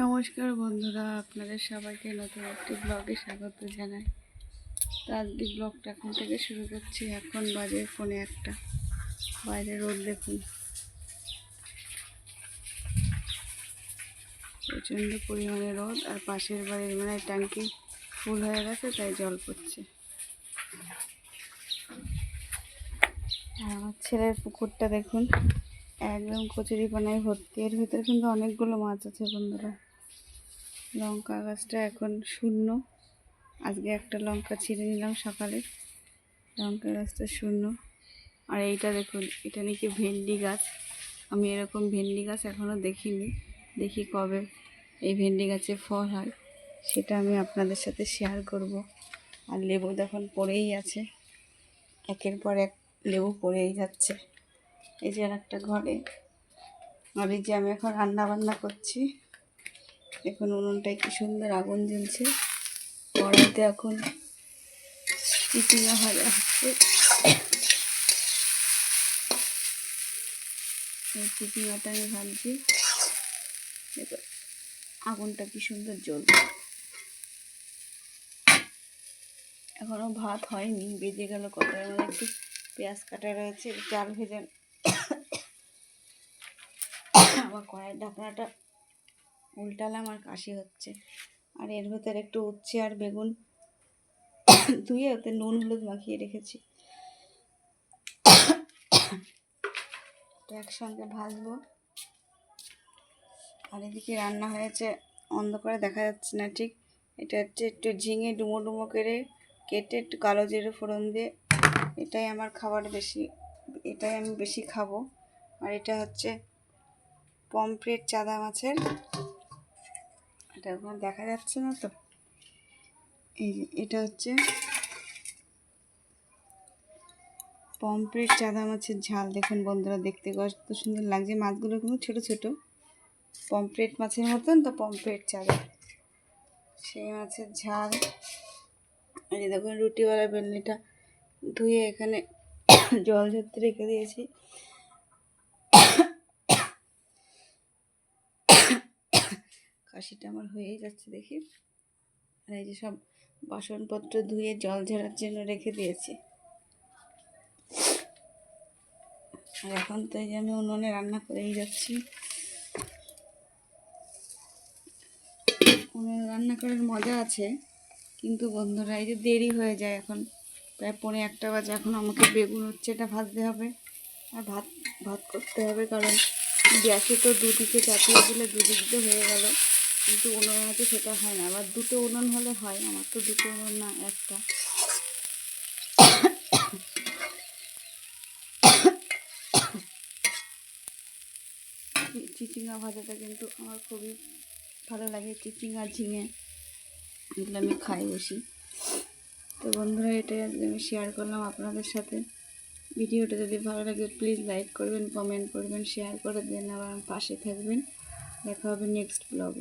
নমস্কার বন্ধুরা, আপনাদের সবাইকে নতুন একটি ব্লগে স্বাগত জানাই। তো আজকে ব্লগটা এখন থেকে শুরু করছি, এখন বাজে ফোনে একটা। বাইরে রোদ দেখুন। প্রচণ্ড পরিমাণে রোদ, আর পাশের বাড়ির মানে ট্যাঙ্কি ফুল হয়ে গেছে, তাই জল পড়ছে। আর আমার ছেলের পুকুরটা দেখুন। একদম কচুরি পানায় ভর্তি। এর ভিতরে কিন্তু অনেকগুলো মাছ আছে বন্ধুরা। লঙ্কা গাছটা এখন শূন্য। আজকে একটা লঙ্কা ছিঁড়ে নিলাম সকালে। লঙ্কা গাছটা শূন্য। আর এইটা দেখুন, এটা নাকি ভেন্ডি গাছ। আমি এরকম ভেন্ডি গাছ এখনও দেখিনি। দেখি কবে এই ভেন্ডি গাছে ফল হয়। সেটা আমি আপনাদের সাথে শেয়ার করব। আর লেবু দেখুন পড়েই আছে। একের পর এক লেবু পড়েই যাচ্ছে। এই যে আর একটা ঘরে। আর এই যে আমি এখন রান্না বান্না করছি। এখন উনুনটায় কি সুন্দর আগুন জ্বলছে। কড়াইতে এখন ভাজা হচ্ছে চিচিঙাটা আমি দেখুন আগুনটা কি সুন্দর জ্বলছে। এখনও ভাত হয়নি, বেজে গেল মধ্যে একটু পেঁয়াজ কাটা রয়েছে চাল ভেজে আবার কড়াইয়ের ঢাকনাটা উল্টালাম আর কাশি হচ্ছে। আর এর ভেতরে একটু উচ্ছে আর বেগুন। ধুয়ে ওতে নুন হলুদ মাখিয়ে রেখেছি। একসঙ্গে ভাজবো। আর এদিকে রান্না হয়েছে, অন্ধকারে দেখা যাচ্ছে না ঠিক। এটা হচ্ছে একটু ঝিঙে ডুমো ডুমো করে কেটে একটু কালো জিরে ফোড়ন দিয়ে। এটাই আমার খাবার বেশি, এটাই আমি বেশি খাব। আর এটা হচ্ছে পমফ্রেট চাদা মাছের। এটা ওখানে দেখা যাচ্ছে না তো? এই এটা হচ্ছে পমফ্রেট চাদা মাছের ঝাল। দেখুন বন্ধুরা, দেখতে কত সুন্দর লাগছে। মাছগুলো কিন্তু ছোটো ছোটো। পমফ্রেট মাছের মতন তো পমফ্রেট চাদা। সেই মাছের ঝাল। এই দেখুন, রুটিওয়ালা বেলনিটা ধুয়ে এখানে জল ঝরতে রেখে দিয়েছি। কাশিটা আমার হয়েই যাচ্ছে দেখি। আর এই যে সব বাসনপত্র ধুয়ে জল ঝরার জন্য রেখে দিয়েছি। আর এখন তো এই যে আমি উনুনে রান্না করেই যাচ্ছি। উনুনে রান্না করার মজা আছে, কিন্তু বন্ধুরা এই যে দেরি হয়ে যায় এখন। প্রায় পৌনে একটা বাজে, এখন আমাকে বেগুন হচ্ছে এটা ভাজতে হবে। আর ভাত ভাত করতে হবে কারণ গ্যাসে তো দুদিকে চাপিয়ে দিলে দুদিকে হয়ে গেল। কিন্তু উনুনে তো সেটা হয় না। আবার দুটো উনুন হলে হয়, আমার তো দুটো উনুন না, একটা। চিচিঙ্গা ভাজাটা কিন্তু আমার খুবই ভালো লাগে, চিচিঙ্গা ঝিঙে। এগুলো আমি খাই বেশি। তো বন্ধুরা, এটাই আজকে আমি শেয়ার করলাম আপনাদের সাথে। ভিডিওটা যদি ভালো লাগে প্লিজ লাইক করবেন কমেন্ট করবেন শেয়ার করে দেন, আবার পাশে থাকবেন। দেখা হবে নেক্সট ব্লগে